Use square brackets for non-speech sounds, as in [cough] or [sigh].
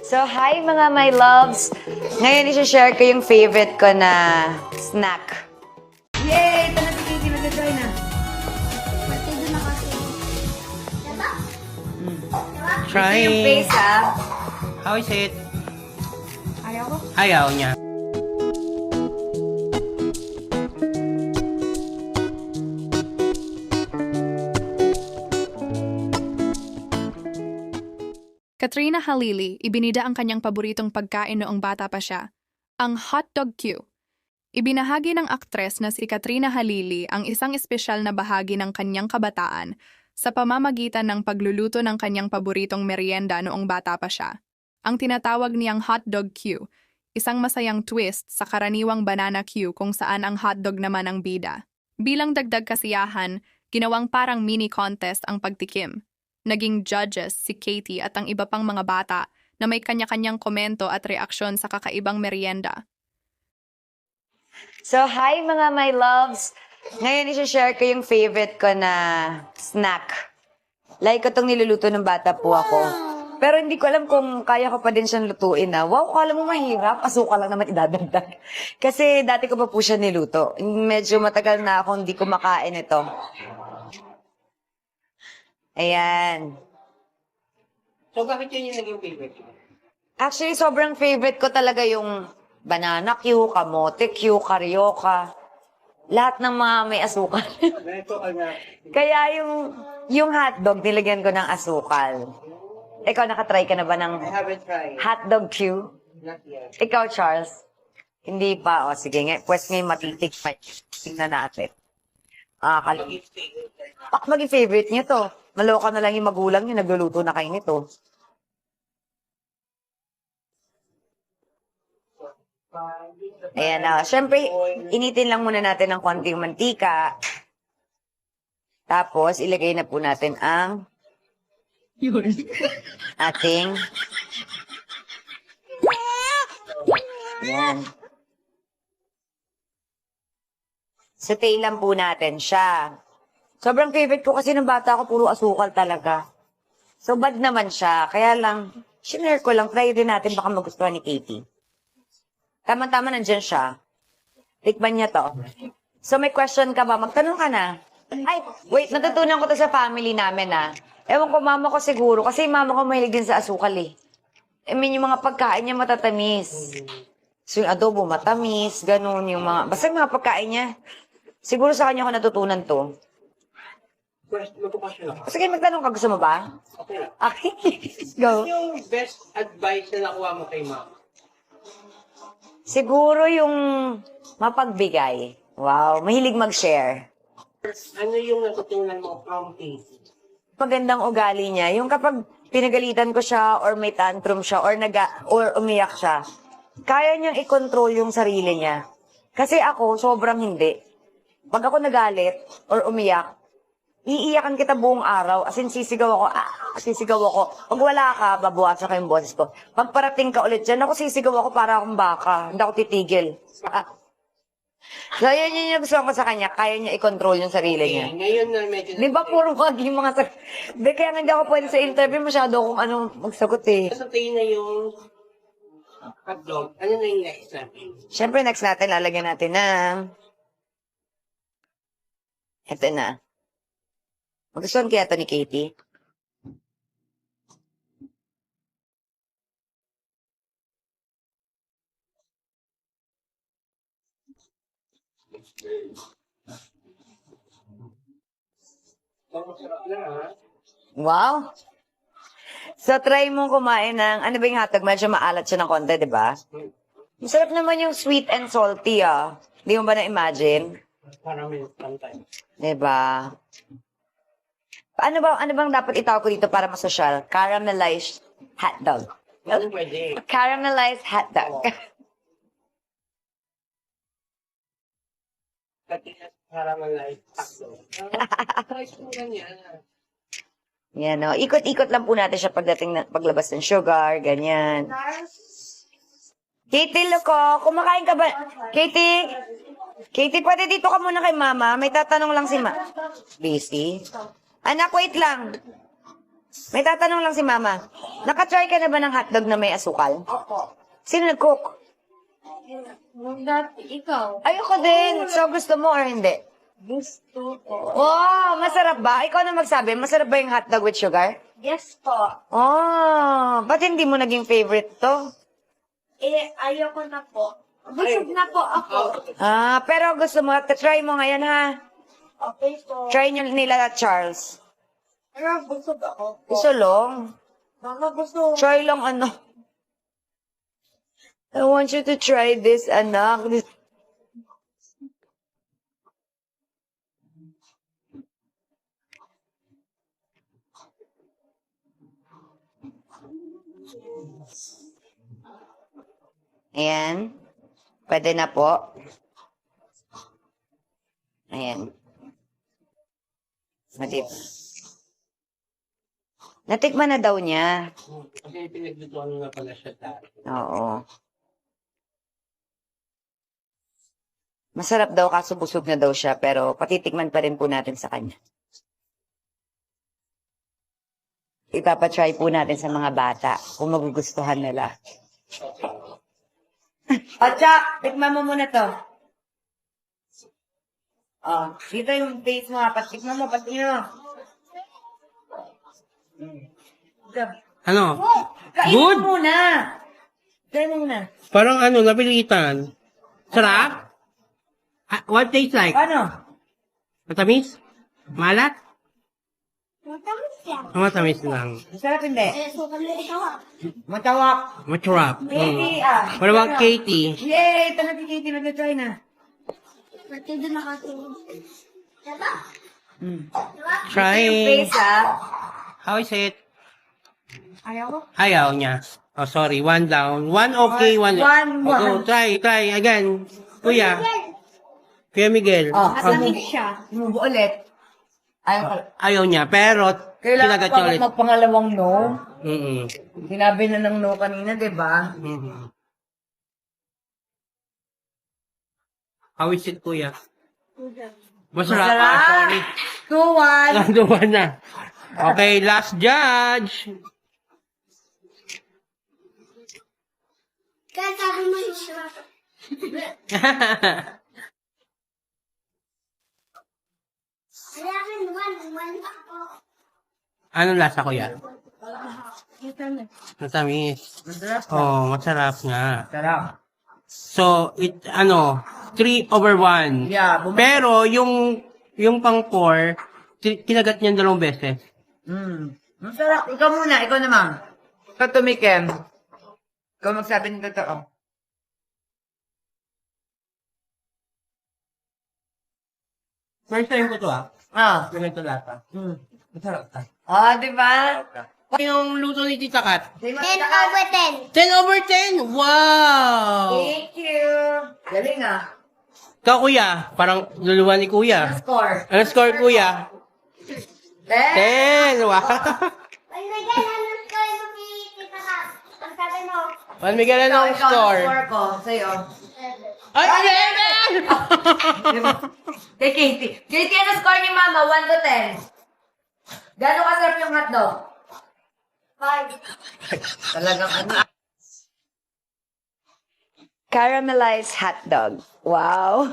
So, hi mga my loves! Ngayon, isi-share ko yung favorite ko na snack. Yay! Ito na si Kitty, mag-join na. Pati doon na kasi. Diba? Ito yung face, ah. How is it? Ayaw ko. Ayaw niya. Katrina Halili, ibinida ang kanyang paboritong pagkain noong bata pa siya, ang hotdog Q. Ibinahagi ng aktres na si Katrina Halili ang isang espesyal na bahagi ng kanyang kabataan sa pamamagitan ng pagluluto ng kanyang paboritong merienda noong bata pa siya. Ang tinatawag niyang hotdog Q, isang masayang twist sa karaniwang banana Q kung saan ang hotdog naman ang bida. Bilang dagdag kasiyahan, ginawang parang mini contest ang pagtikim. Naging judges si Katie at ang iba pang mga bata na may kanya-kanyang komento at reaksyon sa kakaibang merienda. So, hi mga my loves! Ngayon, isi-share ko yung favorite ko na snack. Like ko itong niluluto ng bata po ako. Pero hindi ko alam kung kaya ko pa din siyang lutuin na. Wow, kala mo mahirap. Asuka lang naman idadagdag. Kasi dati ko pa po siya niluto. Medyo matagal na ako hindi kumakain ito. Ayan. So, bakit yun yung naging favorite mo? Actually, sobrang favorite ko talaga yung banana Q, kamote Q, karyoka. Lahat ng mga may asukal. [laughs] Ka na. Kaya yung, yung hotdog, nilagyan ko ng asukal. Ikaw, nakatry ka na ba ng I haven't tried. hotdog Q? Not yet. Ikaw, Charles? Hindi pa. O, sige nga. Pwes ngayon matitik pa. Tingnan natin. Ah, kal- Bak maging favorite niyo to. Maloka na lang yung magulang niyo, nagluluto na kayo nito. Ayan na. Siyempre, initin lang muna natin ng konting mantika. Tapos, ilagay na po natin ang ating Yan. Saute lang po natin siya. Sobrang favorite ko kasi ng bata ko, puro asukal talaga. So, bad naman siya. Kaya lang, shinare ko lang, try din natin, baka magustuhan ni Katie. Tama-tama nandyan siya. Tikman niya to. So, may question ka ba? Magtanong ka na. Ay, wait, natutunan ko to sa family namin, ah. Ewan ko, mama ko siguro. Kasi mama ko mahilig din sa asukal, eh. I mean, yung mga pagkain niya matatamis. So, yung adobo matamis, ganun, yung mga, basta yung mga pagkain niya. Siguro sa kanya ko natutunan to. Question, magpapasyon ako. Sige, magtanong ka, gusto mo ba? Okay. Okay, [laughs] go. Ano yung best advice na nakuha mo kay mama? Siguro yung mapagbigay. Wow, mahilig mag-share. Ano yung natutunan mo from Casey? Magandang ugali niya. Yung kapag pinagalitan ko siya or may tantrum siya or naga or umiyak siya, kaya niyang i-control yung sarili niya. Kasi ako, sobrang hindi. Pag ako nagalit or umiyak, iiyakan kita buong araw. As in, sisigaw ako, ah, sisigaw ako. Pag wala ka, babawasan ko yung boses ko. Pag parating ka ulit dyan, ako sisigaw ako para akong baka. Hindi ako titigil. Ah. So, yun yun yung gusto ko sa kanya. Kaya niya i-control yung sarili niya. Okay, ngayon na medyo... Di ba puro wag yung mga sag... Di, kaya nga hindi ako pwede sa interview masyado kung ano magsagot eh. Sa tingin na yung hotdog, ano na yung next natin? Siyempre, next natin, lalagyan natin ng... Ito na. Magustuhan kaya ito ni Katie? Wow! So, try mong kumain ng... Ano ba yung hotdog? Medyo maalat siya ng konti, di ba? Masarap naman yung sweet and salty, ah. Di mo ba na-imagine? Para may pantay. Di ba? Ano ba, ano bang dapat itawag ko dito para masosyal? Caramelized hotdog. Ano pwede? Caramelized hotdog. Pati para malay. Takso. Price mo ganyan. Yan, no? Ikot-ikot lang po natin siya pagdating na, paglabas ng sugar, ganyan. Katie, Loco, kumakain ka ba? Katie? Katie, pwede dito ka muna kay mama. May tatanong lang si ma. Busy? Anak, wait lang. May tatanong lang si Mama. Nakatry ka na ba ng hotdog na may asukal? Opo. Sino nag-cook? Dati, ikaw. Ayoko din. So, gusto mo or hindi? Gusto ko. Oh, masarap ba? Ikaw na magsabi, masarap ba yung hotdog with sugar? Yes po. Oh, ba't hindi mo naging favorite to? Eh, ayoko na po. Busog na po ako. Ah, pero gusto mo, try mo ngayon ha. Okay po. Try nyo nila Charles. Pero busog ako po. Gusto long. Mama, gusto. Try lang ano. I want you to try this, anak. This... Ayan. Pwede na po. Ayan. Matip. Natikman na daw niya. Kasi pinaglutuan nga pala siya dati. Oo. Masarap daw kaso busog na daw siya pero patitikman pa rin po natin sa kanya. Ipapatry po natin sa mga bata kung magugustuhan nila. Atsa, tikman mo muna to. Oh, dito yung face mo. ha. Patikman mo, patikman mo. Ano? Kainin Good. mo muna. Kainin mo muna. Parang ano, napilitan. Sarap? Ah, what tastes like? Ano? Matamis? Malat? Matamis yan. Ah, Matamis lang. Masarap hindi. Eh, so kami ikaw ah. Matawak. Masarap. Katie, Mm. ah. What about Katie? Yay! Ito na si Katie, mag-try na. Pati doon nakatulog. Diba? Mm. Diba? Try. Yung face, ah. How is it? Ayaw ko. Ayaw niya. Oh, sorry. One down. One okay, one. One, Oh, one. go, try, try. Again. Kuya. Kuya Miguel. Oh, Oh, siya. Move ulit. Ayaw ko. ayaw niya, pero Kailangan pa ulit. magpangalawang no. Mm-mm. Sinabi na ng no kanina, di ba? Mhm. How is it, kuya? Masarap. Masarap. Ah, sorry. Two, one. [laughs] Na. Okay, last judge. Sabi mo siya. Akin, one, one ako. Anong lasa, kuya? Matamis. Masarap. Oh, masarap nga. Sarap. So, it, ano, 3 over 1. Yeah, bum- Pero, yung, yung pang 4, kinagat niya dalawang beses. Mm. Masarap. Ikaw muna, ikaw naman. Ikaw tumikim. Ikaw magsabi ng totoo. First time ko to ah. Ah. Ganito lata. Mm. Masarap ah. Ah, di ba? Yung luto ni Tita Kat. 10 over 10. 10 over 10! Wow! Thank you. Galing ah. Ikaw, kuya. Parang luluwa ni kuya. Score. Ano score, kuya? Ten. 10! Wow! Ay, [laughs] nagyan, ano ko yung makikita ka? Ang sabi mo, Ikaw, ikaw, score? ang score ko. Sa'yo. Ay, 11! Diba? [laughs] Kay Katie. Katie, ano score ni Mama? 1 to 10. Gano'ng kasarap yung hotdog? 5. Talagang ano? Caramelized hotdog. Wow.